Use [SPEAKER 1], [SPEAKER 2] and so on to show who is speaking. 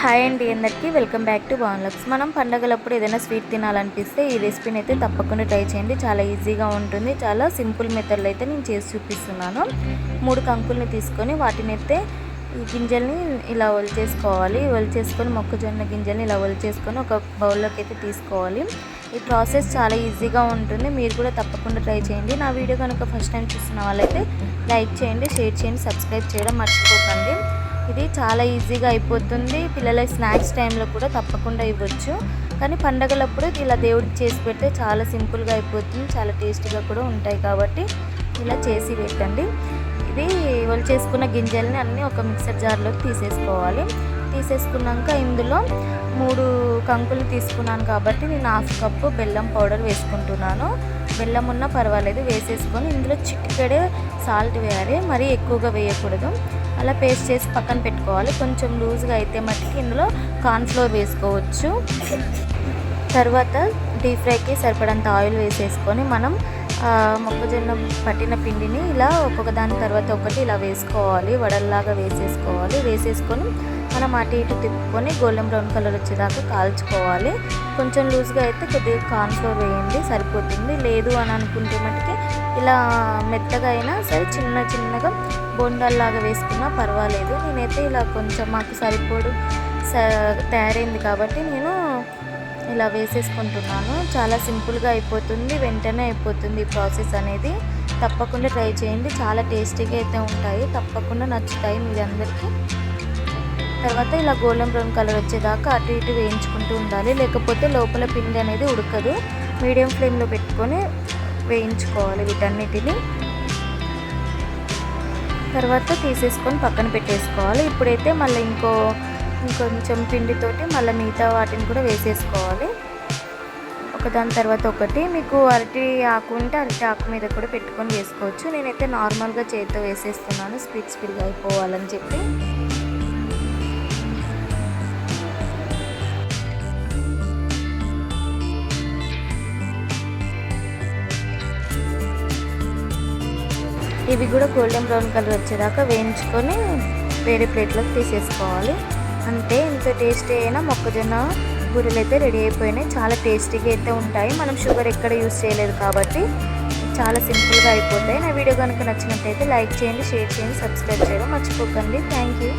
[SPEAKER 1] Hi అండి అందరికీ. Welcome back to బాన్లక్స్ మనం పండగలప్పుడు ఏదైనా స్వీట్ తినాలనిపిస్తే ఈ రెసిపీని అయితే తప్పకుండా ట్రై చేయండి. చాలా ఈజీగా ఉంటుంది. చాలా సింపుల్ మెథడ్లో అయితే నేను చేసి చూపిస్తున్నాను. మూడు కంకుల్ని తీసుకొని వాటిని అయితే ఈ గింజల్ని ఇలా ఒలిచేసుకోవాలి ఒలిచేసుకొని మొక్కజొన్న గింజల్ని ఇలా ఒలిచేసుకొని ఒక బౌల్లోకి అయితే తీసుకోవాలి. ఈ ప్రాసెస్ చాలా ఈజీగా ఉంటుంది. మీరు కూడా తప్పకుండా ట్రై చేయండి. నా వీడియో కనుక ఫస్ట్ టైం చూస్తున్న వాళ్ళైతే లైక్ చేయండి షేర్ చేయండి సబ్స్క్రైబ్ చేయడం మర్చిపోకండి. ఇది చాలా ఈజీగా అయిపోతుంది. పిల్లల స్నాక్స్ టైంలో కూడా తప్పకుండా ఇవ్వచ్చు. కానీ పండగలప్పుడు ఇలా దేవుడికి చేసి పెడితే చాలా సింపుల్గా అయిపోతుంది. చాలా టేస్టీగా కూడా ఉంటాయి కాబట్టి ఇలా చేసి పెట్టండి. ఇది వాళ్ళు చేసుకున్న గింజల్ని అన్నీ ఒక మిక్సర్ జార్లోకి తీసేసుకోవాలి. తీసేసుకున్నాక ఇందులో మూడు కంకులు తీసుకున్నాను కాబట్టి నేను హాఫ్ కప్పు బెల్లం పౌడర్ వేసుకుంటున్నాను. బెల్లం ఉన్నా పర్వాలేదు వేసేసుకొని ఇందులో చిక్కడే సాల్ట్ వేయాలి. మరీ ఎక్కువగా వేయకూడదు. అలా పేస్ట్ చేసి పక్కన పెట్టుకోవాలి. కొంచెం లూజ్గా అయితే మట్టుకి ఇందులో కార్న్ఫ్లోర్ వేసుకోవచ్చు. తర్వాత డీప్ ఫ్రైకి సరిపడంత ఆయిల్ వేసేసుకొని మనం మొక్కజొన్న పట్టిన పిండిని ఇలా ఒక్కొక్క దాని తర్వాత ఒకటి ఇలా వేసుకోవాలి. వడల్లాగా వేసేసుకోవాలి. వేసేసుకొని మనం అటు ఇటు తిప్పుకొని గోల్డెన్ బ్రౌన్ కలర్ వచ్చేదాకా కాల్చుకోవాలి. కొంచెం లూజ్గా అయితే కొద్దిగా కార్న్ఫ్లోర్ వేయండి సరిపోతుంది. లేదు అని అనుకుంటే మటుకి ఇలా మెత్తగా అయినా సరే చిన్న చిన్నగా బొండల్లాగా వేసుకున్నా పర్వాలేదు. నేనైతే ఇలా కొంచెం మాకు సరిపోడు తయారైంది కాబట్టి నేను ఇలా వేసేసుకుంటున్నాను. చాలా సింపుల్గా అయిపోతుంది వెంటనే అయిపోతుంది ఈ ప్రాసెస్ అనేది. తప్పకుండా ట్రై చేయండి. చాలా టేస్టీగా అయితే ఉంటాయి. తప్పకుండా నచ్చుతాయి మీ అందరికీ తర్వాత ఇలా గోల్డెన్ బ్రౌన్ కలర్ వచ్చేదాకా అటు ఇటు వేయించుకుంటూ ఉండాలి. లేకపోతే లోపల పిండి అనేది ఉడకదు. మీడియం ఫ్లేమ్లో పెట్టుకొని వేయించుకోవాలి వీటన్నిటిని. తర్వాత తీసేసుకొని పక్కన పెట్టేసుకోవాలి. ఇప్పుడైతే మళ్ళీ ఇంకో ఇంకొంచెం పిండితోటి మళ్ళీ మిగతా వాటిని కూడా వేసేసుకోవాలి. ఒకదాని తర్వాత ఒకటి. మీకు అరటి ఆకు ఉంటే అరటి ఆకు మీద కూడా పెట్టుకొని వేసుకోవచ్చు. నేనైతే నార్మల్గా చేతితో వేసేస్తున్నాను. స్పీడ్ స్పీడ్గా అయిపోవాలని చెప్పి. ఇవి కూడా గోల్డెన్ బ్రౌన్ కలర్ వచ్చేదాకా వేయించుకొని వేరే ప్లేట్లోకి తీసేసుకోవాలి. అంతే ఇంత టేస్టీ అయినా మొక్కజొన్న బూరెలు అయితే రెడీ అయిపోయినాయి. చాలా టేస్టీగా అయితే ఉంటాయి. మనం షుగర్ ఎక్కడ యూస్ చేయలేదు కాబట్టి చాలా సింపుల్గా అయిపోతాయి. నా వీడియో కనుక నచ్చినట్టయితే లైక్ చేయండి షేర్ చేయండి సబ్స్క్రైబ్ చేయడం మర్చిపోకండి. Thank you.